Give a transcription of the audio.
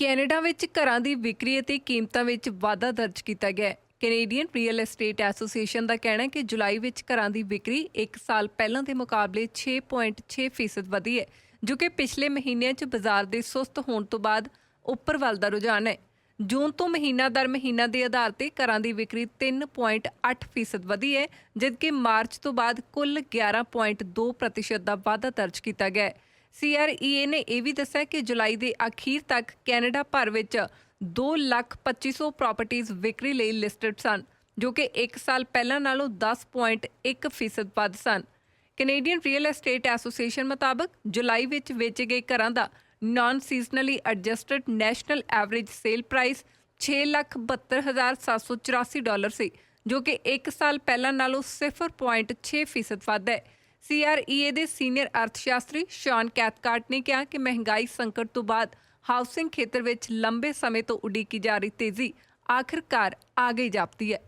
Canada ਵਿੱਚ ਘਰਾਂ ਦੀ ਵਿਕਰੀ ਅਤੇ ਕੀਮਤਾਂ ਵਿੱਚ ਵਾਧਾ ਦਰਜ ਕੀਤਾ ਗਿਆ ਹੈ। ਕੈਨੇਡੀਅਨ ਰੀਅਲ ਐਸਟੇਟ ਐਸੋਸੀਏਸ਼ਨ ਦਾ ਕਹਿਣਾ ਹੈ ਕਿ ਜੁਲਾਈ ਵਿੱਚ ਘਰਾਂ ਦੀ ਵਿਕਰੀ 1 ਸਾਲ ਪਹਿਲਾਂ ਦੇ ਮੁਕਾਬਲੇ 6.6% ਵਧੀ ਹੈ, ਜੋ ਕਿ ਪਿਛਲੇ ਮਹੀਨਿਆਂ 'ਚ ਬਾਜ਼ਾਰ ਦੇ ਸੁਸਤ ਹੋਣ ਤੋਂ ਬਾਅਦ ਉੱਪਰ ਵੱਲ ਦਾ ਰੁਝਾਨ ਹੈ। ਜੂਨ ਤੋਂ ਮਹੀਨਾ ਦਰ ਮਹੀਨਾ ਦੇ ਆਧਾਰ ਤੇ ਘਰਾਂ ਦੀ ਵਿਕਰੀ 3.8% ਵਧੀ ਹੈ, ਜਦਕਿ ਮਾਰਚ ਤੋਂ ਬਾਅਦ ਕੁੱਲ 11.2% ਦਾ ਵਾਧਾ ਦਰਜ ਕੀਤਾ ਗਿਆ ਹੈ। ਸੀਆਰਈਏ ਨੇ ਇਹ ਵੀ ਦੱਸਿਆ ਕਿ ਜੁਲਾਈ ਦੇ ਅਖੀਰ ਤੱਕ ਕੈਨੇਡਾ ਭਰ ਵਿੱਚ 2,25,000 ਪ੍ਰਾਪਰਟੀਆਂ ਵਿਕਰੀ ਲਈ ਲਿਸਟਡ ਸਨ ਜੋ ਕਿ 1 ਸਾਲ ਪਹਿਲਾਂ ਨਾਲੋਂ 10.1% ਵੱਧ ਸਨ। ਕੈਨੇਡੀਅਨ ਰੀਅਲ ਐਸਟੇਟ ਐਸੋਸੀਏਸ਼ਨ ਮੁਤਾਬਕ ਜੁਲਾਈ ਵਿੱਚ ਵੇਚੇ ਗਏ ਘਰਾਂ ਦਾ non seasonally adjusted national average sale price 6,72,784 dollar ਸੀ ਜੋ ਕਿ 1 ਸਾਲ ਪਹਿਲਾਂ ਨਾਲੋਂ 0.6% ਵੱਧ ਹੈ। ਸੀਆਰਈਏ ਦੇ ਸੀਨੀਅਰ ਅਰਥਸ਼ਾਸਤਰੀ ਸ਼ਾਨ ਕੈਥਕਾਰਟ ਨੇ ਕਿਹਾ ਕਿ ਮਹਿੰਗਾਈ ਸੰਕਟ ਤੋਂ ਬਾਅਦ ਹਾਊਸਿੰਗ ਖੇਤਰ ਵਿੱਚ ਲੰਬੇ ਸਮੇਂ ਤੋਂ ਉਡੀਕੀ ਜਾ ਰਹੀ ਤੇਜ਼ੀ ਆਖਰਕਾਰ ਆ ਗਈ ਜਾਪਦੀ ਹੈ।